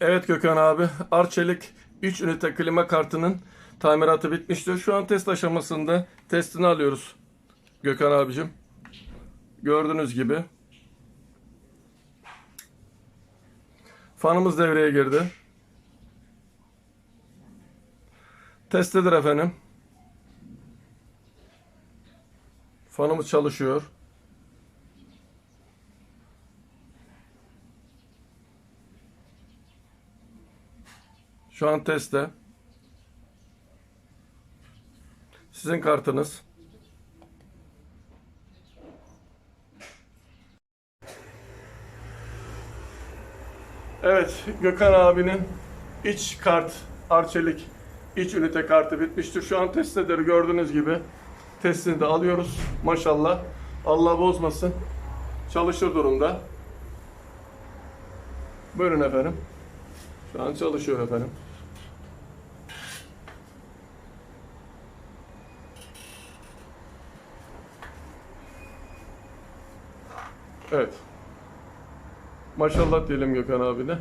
Evet Gökhan abi, Arçelik 3 ünite klima kartının tamiratı bitmiştir. Şu an test aşamasında testini alıyoruz Gökhan abicim. Gördüğünüz gibi. Fanımız devreye girdi. Testidir efendim. Fanımız çalışıyor. Şu an testte. Sizin kartınız. Evet, Gökhan abinin iç kart, Arçelik iç ünite kartı bitmiştir. Şu an testtedir gördüğünüz gibi. Testini de alıyoruz. Maşallah. Allah bozmasın. Çalışır durumda. Buyurun efendim. Şu an çalışıyor efendim. Evet. Maşallah diyelim Gökhan abine.